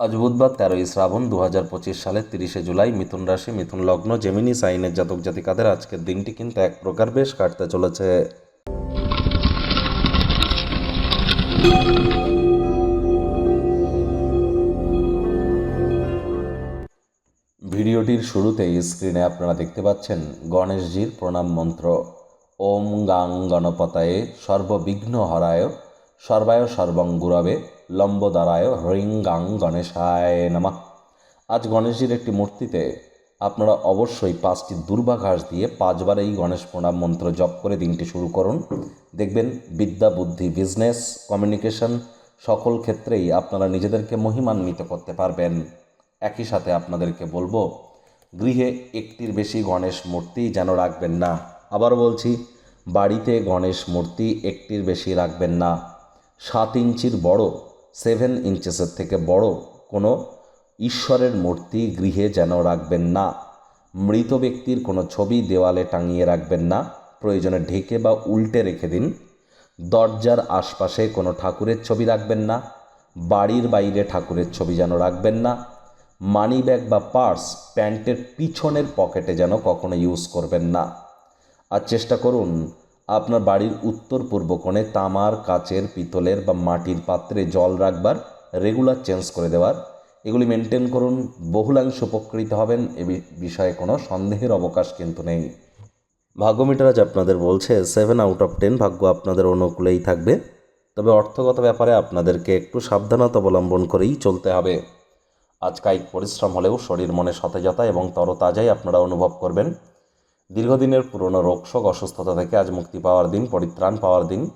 আজ বুধবার তেরোই শ্রাবণ দু হাজার পঁচিশ সালের তিরিশে জুলাই মিথুন রাশি, মিথুন লগ্ন জেমিনি সাইনের জাতক জাতিকাদের আজকের দিনটি কিন্তু এক প্রকার বেশ কাটতে চলেছে। ভিডিওটির শুরুতেই স্ক্রিনে আপনারা দেখতে পাচ্ছেন গণেশজির প্রণাম মন্ত্র। ওম গাং গণপতায়ে সর্ববিঘ্ন হরায় সর্বায় সর্বং গুরবে লম্বদারায় হ্রিং গাং গণেশায় নামা। আজ গণেশজির একটি মূর্তিতে আপনারা অবশ্যই পাঁচটি দুর্বাঘাস দিয়ে পাঁচবার এই গণেশ প্রণাম মন্ত্র জপ করে দিনটি শুরু করুন। দেখবেন বিদ্যা, বুদ্ধি বিজনেস কমিউনিকেশন সকল ক্ষেত্রেই আপনারা নিজেদেরকে মহিমান্বিত করতে পারবেন। একই সাথে আপনাদেরকে বলব, গৃহে একটির বেশি গণেশ মূর্তি যেন রাখবেন না। আবার বলছি, বাড়িতে গণেশ মূর্তি একটির বেশি রাখবেন না। সাত ইঞ্চির বড় সেভেন ইঞ্চেসের থেকে বড় কোনো ঈশ্বরের মূর্তি গৃহে যেন রাখবেন না। মৃত ব্যক্তির কোনো ছবি দেওয়ালে টাঙিয়ে রাখবেন না। প্রয়োজনে ঢেকে বা উল্টে রেখে দিন। দরজার আশপাশে কোনো ঠাকুরের ছবি রাখবেন না। বাড়ির বাইরে ঠাকুরের ছবি যেন রাখবেন না। মানি ব্যাগ বা পার্স প্যান্টের পিছনের পকেটে যেন কখনো ইউজ করবেন না। আর চেষ্টা করুন আপনার বাড়ির উত্তর পূর্ব কোণে তামার, কাচের, পিতলের বা মাটির পাত্রে জল রাখবার রেগুলার চেঞ্জ করে দেওয়ার। এগুলি মেনটেন করুন, বহুলাংশ উপকৃত হবেন, এ বিষয়ে কোনো সন্দেহের অবকাশ কিন্তু নেই। ভাগ্যমিটার আজ আপনাদের বলছে সেভেন আউট অফ টেন ভাগ্য আপনাদের অনুকূলেই থাকবে। তবে অর্থগত ব্যাপারে আপনাদেরকে একটু সাবধানতা অবলম্বন করেই চলতে হবে। আজ কায়িক পরিশ্রম হলেও শরীর মনে সতেজতা এবং তরতাজাই আপনারা অনুভব করবেন। দীর্ঘদিনের পুরনো রোগশোক অসুস্থতা থেকে আজ মুক্তি পাওয়ার দিন, পরিত্রাণ পাওয়ার দিন।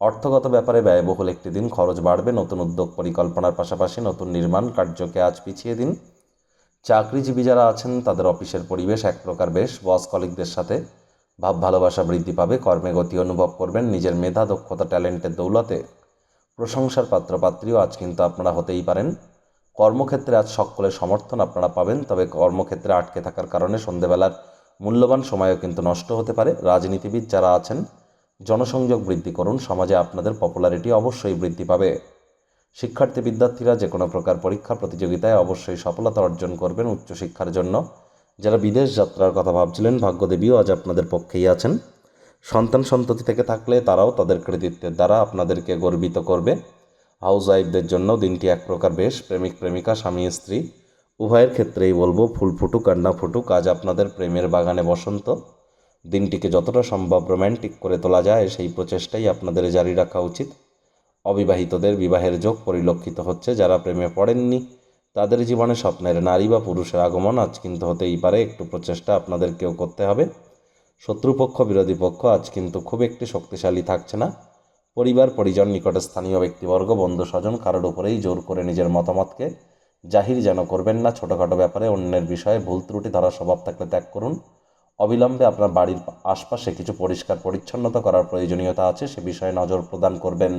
অর্থগত ব্যাপারে ব্যয়বহুল একটি দিন, খরচ বাড়বে, নতুন উদ্যোগ পরিকল্পনার পাশাপাশি নতুন নির্মাণ কার্যকে আজ পিছিয়ে দিন। চাকরিজীবী যারা আছেন, তাদের অফিসের পরিবেশ এক প্রকার বেশ। বস কলিকদের সাথে ভাব ভালোবাসা বৃদ্ধি পাবে, কর্মে গতি অনুভব করবেন, নিজের মেধা, দক্ষতা, ট্যালেন্টের দৌলতে। প্রশংসার পাত্রপাত্রীও আজ কিন্তু আপনারা হতেই পারেন। কর্মক্ষেত্রে আজ সকলের সমর্থন আপনারা পাবেন, তবে কর্মক্ষেত্রে আটকে থাকার কারণে সন্ধেবেলার মূল্যবান সময়ও কিন্তু নষ্ট হতে পারে। রাজনীতিবিদ যারা আছেন, জনসংযোগ বৃদ্ধি করুন, সমাজে আপনাদের পপুলারিটি অবশ্যই বৃদ্ধি পাবে। শিক্ষার্থী বিদ্যার্থীরা যে কোনো প্রকার পরীক্ষা প্রতিযোগিতায় অবশ্যই সফলতা অর্জন করবেন উচ্চশিক্ষার জন্য। যারা বিদেশ যাত্রার কথা ভাবছিলেন, ভাগ্যদেবীও আজ আপনাদের পক্ষেই আছেন। সন্তান সন্ততি থেকে থাকলে তারাও তাদের কৃতিত্বের দ্বারা আপনাদেরকে গর্বিত করবে। হাউস ওয়াইফদের জন্য দিনটি এক প্রকার বেশ, প্রেমিক প্রেমিকা, স্বামী, স্ত্রী। উভয়ের ক্ষেত্রেই বলব, ফুল ফুটুক আর না ফুটুক, আজ আপনাদের প্রেমের বাগানে বসন্ত। দিনটিকে যতটা সম্ভব রোম্যান্টিক করে তোলা যায়, সেই প্রচেষ্টাই আপনাদের জারি রাখা উচিত। অবিবাহিতদের বিবাহের যোগ পরিলক্ষিত হচ্ছে, যারা প্রেমে পড়েননি, তাদের জীবনে স্বপ্নের নারী বা পুরুষের আগমন আজ কিন্তু হতেই পারে, একটু প্রচেষ্টা আপনাদেরকেও করতে হবে। শত্রুপক্ষ, বিরোধী পক্ষ আজ কিন্তু খুব একটি শক্তিশালী থাকছে না। পরিবার, পরিজন নিকটে স্থানীয় ব্যক্তিবর্গ বন্ধু স্বজন কারোর উপরেই জোর করে নিজের মতামতকে জাহির যেন করবেন না, ছোটোখাটো ব্যাপারে অন্যের বিষয়ে ভুল ত্রুটি ধরার স্বভাব থাকলে ত্যাগ করুন। অবিলম্বে আপনার বাড়ির আশপাশে কিছু পরিষ্কার পরিচ্ছন্নতা করার প্রয়োজনীয়তা আছে, সে বিষয়ে নজর প্রদান করবেন।